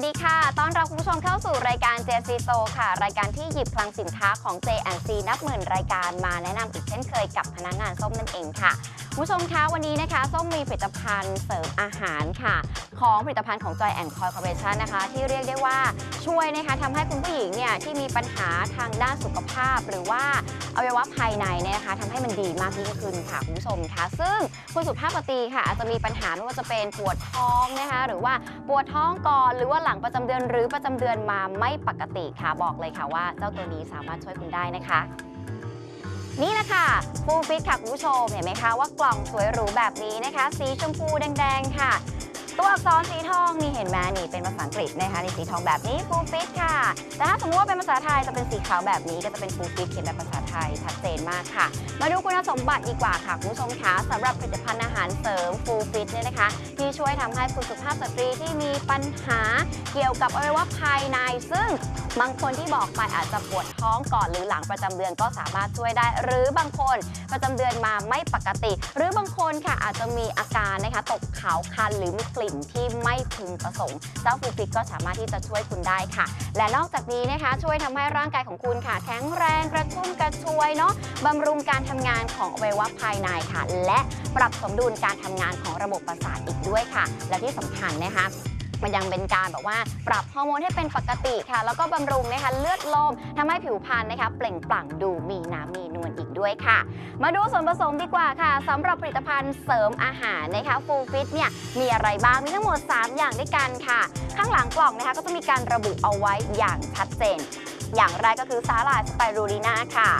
สวัสดีค่ะ ต้อนรับคุณผู้ชมเข้าสู่รายการ JC s o ค่ะ รายการที่หยิบพลังสินค้าของ J&C นับหมื่นรายการมาแนะนำอีกเช่นเคยกับพนักงานส้มนั่นเองค่ะ คุณผู้ชมคะวันนี้นะคะ ส้มมีผลิตภัณฑ์เสริมอาหารค่ะ ของผลิตภัณฑ์ของ Joy and Coy Corporation นะคะ ที่เรียกได้ว่าช่วยนะคะทำให้คุณผู้หญิงเนี่ยที่มีปัญหาทางด้านสุขภาพ หรือว่าอวัยวะภายในเนี่ยนะคะทำให้มันดีมากยิ่งขึ้นค่ะคุณผู้ชมคะซึ่งคุณสุภาพสตรีค่ะ อาจจะมีปัญหาไม่ว่าจะเป็นปวดท้องนะคะหรือว่าปวดท้องก่อนหรือว่าหลังประจำเดือนหรือประจำเดือนมาไม่ปกติค่ะบอกเลยค่ะว่าเจ้าตัวนี้สามารถช่วยคุณได้นะคะนี่แหละค่ะฟูฟิตค่ะ คุณผู้ชม เห็นไหมคะว่ากล่องสวยหรูแบบนี้นะคะ สีชมพูแดง ๆ ค่ะ ตัวอักษรสีทองนี่เห็นไหมนี่เป็นภาษาอังกฤษนะคะในสีทองแบบนี้ฟูลฟิตค่ะ แต่ถ้าสมมติว่าเป็นภาษาไทยจะเป็นสีขาวแบบนี้ก็จะเป็นฟูลฟิตเขียนแบบภาษาไทยชัดเจนมากค่ะ มาดูคุณสมบัติดีกว่าค่ะคุณผู้ชมคะสำหรับผลิตภัณฑ์อาหารเสริมฟูลฟิตเนี่ยนะคะ ที่ช่วยทำให้คุณสุภาพสตรีที่มีปัญหาเกี่ยวกับอวัยวะภายในซึ่งบางคนที่บอกไปอาจจะปวดท้องก่อนหรือหลังประจำเดือนก็สามารถช่วยได้ หรือบางคนประจำเดือนมาไม่ปกติ หรือบางคนค่ะอาจจะมีอาการนะคะตกขาวคันหรือมีกลิ่นที่ไม่พึงประสงค์ เจ้าฟูฟิตก็สามารถที่จะช่วยคุณได้ค่ะ และนอกจากนี้นะคะช่วยทำให้ร่างกายของคุณค่ะ แข็งแรงกระชุ่มกระชวยเนาะบำรุงการทำงานของอวัยวะภายในค่ะ และปรับสมดุลการทำงานของระบบประสาทอีกด้วยค่ะ และที่สำคัญนะคะ มันยังเป็นการแบบว่าปรับฮอร์โมนให้เป็นปกติค่ะ แล้วก็บำรุงนะคะเลือดลมทำให้ผิวพรรณนะคะเปล่งปลั่งดูมีน้ำมีนวลอีกด้วยค่ะ มาดูส่วนผสมดีกว่าค่ะสำหรับผลิตภัณฑ์เสริมอาหารนะคะฟูลฟิตเนี่ยมีอะไรบ้างมีทั้งหมด 3 อย่างด้วยกันค่ะ ข้างหลังกล่องนะคะก็จะมีการระบุเอาไว้อย่างชัดเจน อย่างแรกก็คือสาหร่ายสไปรูลีน่าค่ะ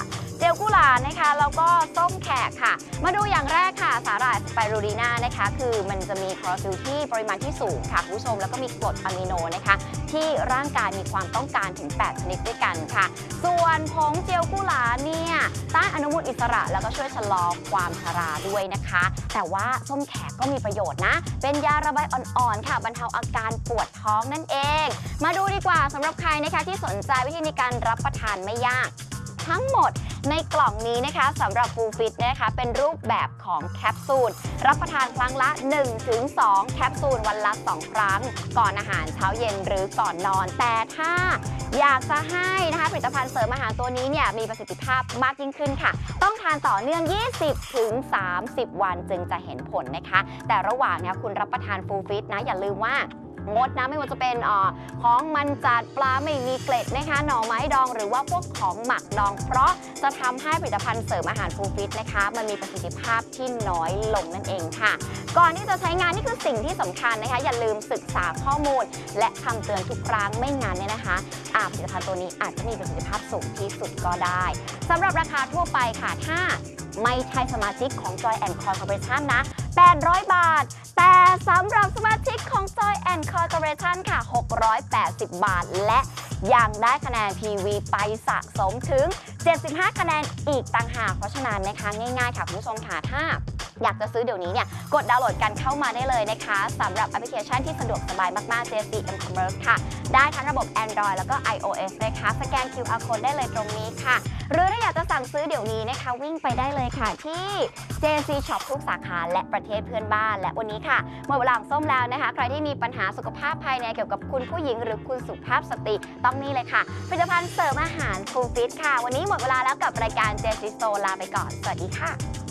เจลกุหลาบนะคะแล้วก็ส้มแขกค่ะ มาดูอย่างแรกค่ะสาหร่ายสไปรูลีน่านะคะ คือมันจะมีคลอโรฟิลที่ปริมาณที่สูงค่ะคุณผู้ชมแล้วก็มีกรดอะมิโนนะคะ ที่ร่างกายมีความต้องการถึง 8 ชนิดด้วยกันค่ะ ส่วนผงเจลกุหลาบเนี่ยต้านอนุมูลอิสระแล้วก็ช่วยชะลอความชราด้วยนะคะ แต่ว่าส้มแขกก็มีประโยชน์นะ เป็นยาระบายอ่อนๆค่ะบรรเทาอาการปวดท้องนั่นเอง มาดูดีกว่าสำหรับใครนะคะที่สนใจวิธีในการรับประทานไม่ยาก ทั้งหมด ในกล่องนี้นะคะสำหรับฟูลฟิตนะคะเป็นรูปแบบของแคปซูลรับประทานครั้งละ 1-2 แคปซูลวันละ 2 ครั้ง ก่อนอาหารเช้าเย็นหรือก่อนนอน แต่ถ้าอยากจะให้นะคะผลิตภัณฑ์เสริมอาหารตัวนี้เนี่ยมีประสิทธิภาพมากยิ่งขึ้นค่ะ ต้องทานต่อเนื่อง 20-30 วันจึงจะเห็นผลนะคะ แต่ระหว่างเนี้คุณรับประทานฟูลฟิตนะอย่าลืมว่า งดนะไม่ว่าจะเป็นอของมันจัดปลาไม่มีเกล็ดนะคะหน่อไม้ดอง หรือว่าพวกของหมักดอง เพราะจะทำให้ผลิตภัณฑ์เสริมอาหารฟูลฟิตนะคะ มันมีประสิทธิภาพที่น้อยลงนั่นเองค่ะ ก่อนที่จะใช้งานนี่คือสิ่งที่สำคัญนะคะ อย่าลืมศึกษาข้อมูล และคำเตือนทุกครั้งไม่งั้นเนี่ยนะคะอาผลิตภัณฑ์ตัวนี้อาจจะมีประสิทธิภาพสูงที่สุดก็ได้สำหรับราคาทั่วไปค่ะถ้าไม่ใช่สมาชิกของ Joy and Co. Corporation นะ 800 บาท แต่สำหรับสมาชิกของ Joy and Coy Corporation ค่ะ 680 บาท และยังได้คะแนน PV ไปสะสมถึง 75 คะแนนอีกต่างหาก เพราะฉะนั้นนะคะง่ายๆค่ะคุณผู้ชมค่ะถ้า อยากจะซื้อเดี๋ยวนี้เนี่ยกดดาวน์โหลดกันเข้ามาได้เลยนะคะสำหรับแอปพลิเคชันที่สะดวกสบายมากๆ JC M Commerce ค่ะ ได้ทั้งระบบ Android แล้วก็ iOS นะคะสแกน QR code ได้เลยตรงนี้ค่ะ หรือถ้าอยากจะสั่งซื้อเดี๋ยวนี้นะคะ วิ่งไปได้เลยค่ะที่ JC Shop ทุกสาขาและประเทศเพื่อนบ้าน และวันนี้ค่ะหมดเวลาส้มแล้วนะคะ ใครที่มีปัญหาสุขภาพภายในเกี่ยวกับคุณผู้หญิง หรือคุณสุภาพสตรีต้องนี่เลยค่ะผลิตภัณฑ์เสริมอาหาร Full Fit ค่ะ วันนี้หมดเวลาแล้วกับรายการ JC Store ลาไปก่อน สวัสดีค่ะ